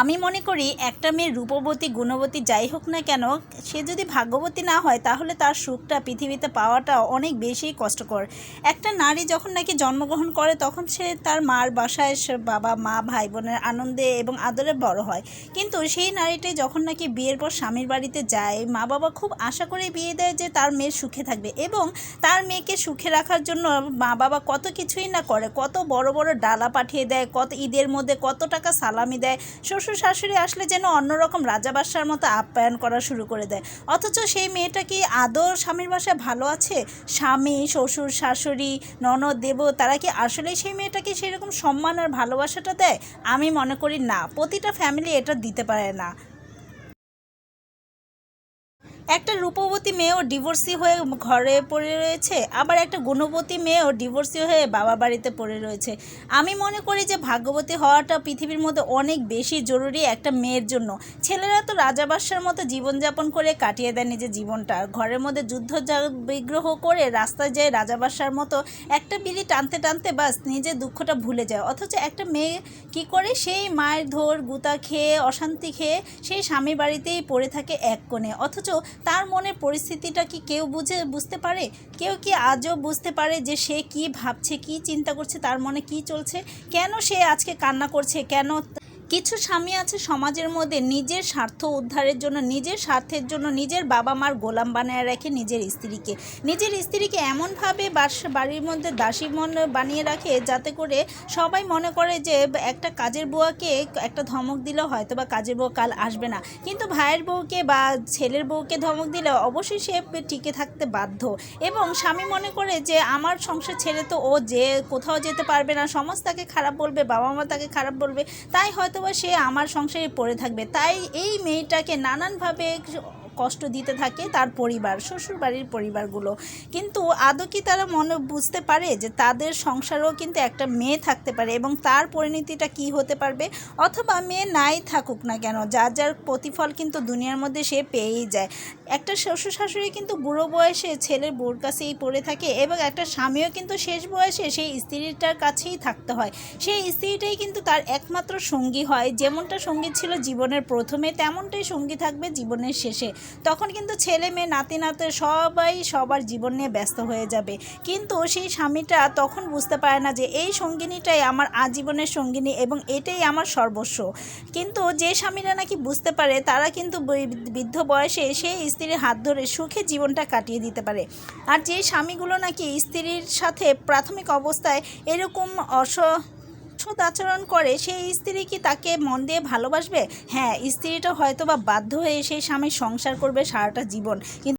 আমি মনে করি একটা মেয়ে রূপবতী, গুণবতী যাই হোক না কেন, সে যদি ভাগ্যবতী না হয়, তাহলে তার সুখটা পৃথিবীতে পাওয়াটা অনেক বেশি কষ্টকর। একটা নারী যখন নাকি জন্মগ্রহণ করে, তখন সে তার মার বাসায় সে বাবা, মা ভাই বোনের আনন্দে এবং আদরে বড় হয়। কিন্তু সেই নারীটি যখন নাকি বিয়ের পর স্বামীর বাড়িতে যায় মা বাবা খুব আশা করে বিয়ে দেয় যে তার মেয়ে সুখে থাকবে এবং তার মেয়েকে সুখে রাখার জন্য মা বাবা কত কিছুই না করে, কত বড় বড় ডালা পাঠিয়ে দেয়, কত ঈদের মধ্যে কত টাকা সালামি দেয়। শ্বশুর শাশুড়ি আসলে যেন অন্যরকম রাজা বাসার মতো আপ্যায়ন করা শুরু করে দেয়। অথচ সেই মেয়েটা কি আদৌ স্বামীর বাসায় ভালো আছে? স্বামী শ্বশুর শাশুড়ি ননদ, দেব, তারা কি আসলে সেই মেয়েটাকে সেরকম সম্মান আর ভালোবাসাটা দেয়? আমি মনে করি না। প্রতিটা ফ্যামিলি এটা দিতে পারে না। একটা রূপবতী মেয়েও ডিভোর্সি হয়ে ঘরে পড়ে রয়েছে, আবার একটা গুণবতী মেয়েও ডিভোর্সি হয়ে বাবা বাড়িতে পড়ে রয়েছে। আমি মনে করি যে ভাগ্যবতী হওয়াটা পৃথিবীর মধ্যে অনেক বেশি জরুরি একটা মেয়ের জন্য। ছেলেরা তো রাজাবাসার মতো জীবনযাপন করে কাটিয়ে দেয় নিজের জীবনটা। ঘরের মধ্যে যুদ্ধ বিগ্রহ করে রাস্তায় যায় রাজাবাসার মতো একটা বিলি টানতে টানতে বাস, নিজের দুঃখটা ভুলে যায়। অথচ একটা মেয়ে কি করে? সেই মায়ের ধর, গুতা খেয়ে, অশান্তি খেয়ে সেই স্বামী বাড়িতেই পড়ে থাকে এক কোণে। অথচ তার মনের পরিস্থিতিটা কি কেউ বুঝে, বুঝতে পারে? কেউ কি আজও বুঝতে পারে যে সে কি ভাবছে, কি চিন্তা করছে, তার মনে কি চলছে? কেন সে আজকে কান্না করছে? কেন কিছু স্বামী আছে সমাজের মধ্যে নিজের স্বার্থ উদ্ধারের জন্য, নিজের স্বার্থের জন্য নিজের বাবা মার গোলাম বানিয়ে রাখে নিজের স্ত্রীকে। নিজের স্ত্রীকে এমনভাবে বাস- বাড়ির মধ্যে দাসী মন বানিয়ে রাখে যাতে করে সবাই মনে করে যে একটা কাজের বুয়াকে একটা ধমক দিলে হয়তো বা কাজের বউ কাল আসবে না। কিন্তু ভাইয়ের বউকে বা ছেলের বউকে ধমক দিলে অবশ্যই সে টিকে থাকতে বাধ্য। এবং স্বামী মনে করে যে আমার সংসার ছেড়ে তো ও যে, কোথাও যেতে পারবে না সমাজ তাকে খারাপ বলবে বাবা মা তাকে খারাপ বলবে, তাই হয়তোবা সে আমার সংসারে পড়ে থাকবে। তাই এই মেয়েটাকে নানানভাবে কষ্ট দিতে থাকে তার পরিবার শ্বশুর বাড়ির পরিবারগুলো। কিন্তু আদৌ কি তারা মনে বুঝতে পারে যে তাদের সংসারেও কিন্তু একটা মেয়ে থাকতে পারে এবং তার পরিণতিটা কি হতে পারবে? অথবা মেয়ে নাই থাকুক না কেন, যার যার প্রতিফল কিন্তু দুনিয়ার মধ্যে সে পেয়েই যায়। একটা শ্বশুর শাশুড়ি কিন্তু বুড়ো বয়সে ছেলের বউর কাছেই পড়ে থাকে এবং একটা স্বামীও কিন্তু শেষ বয়সে সেই স্ত্রীটার কাছেই থাকতে হয়। সেই স্ত্রীটাই কিন্তু তার একমাত্র সঙ্গী হয়। যেমনটা সঙ্গী ছিল জীবনের প্রথমে, তেমনটাই সঙ্গী থাকবে জীবনের শেষে। তখন কিন্তু ছেলে মেয়ে, নাতি নাতে সবাই সবার জীবন নিয়ে ব্যস্ত হয়ে যাবে। কিন্তু সেই স্বামীটা তখন বুঝতে পারে না যে এই সঙ্গিনীটাই আমার আজীবনের সঙ্গিনী এবং এটাই আমার সর্বস্ব। কিন্তু যে স্বামীরা নাকি বুঝতে পারে, তারা কিন্তু বৃদ্ধ বয়সে সেই স্ত্রীর হাত ধরে সুখে জীবনটা কাটিয়ে দিতে পারে। আর যে স্বামীগুলো নাকি স্ত্রীর সাথে প্রাথমিক অবস্থায় এরকম অস সৎ আচরণ করে, সেই স্ত্রী কি তাকে মন দিয়ে ভালোবাসবে? হ্যাঁ স্ত্রীটা হয়তো বা বাধ্য হয়ে সেই স্বামীর সংসার করবে সারাটা জীবন। কিন্তু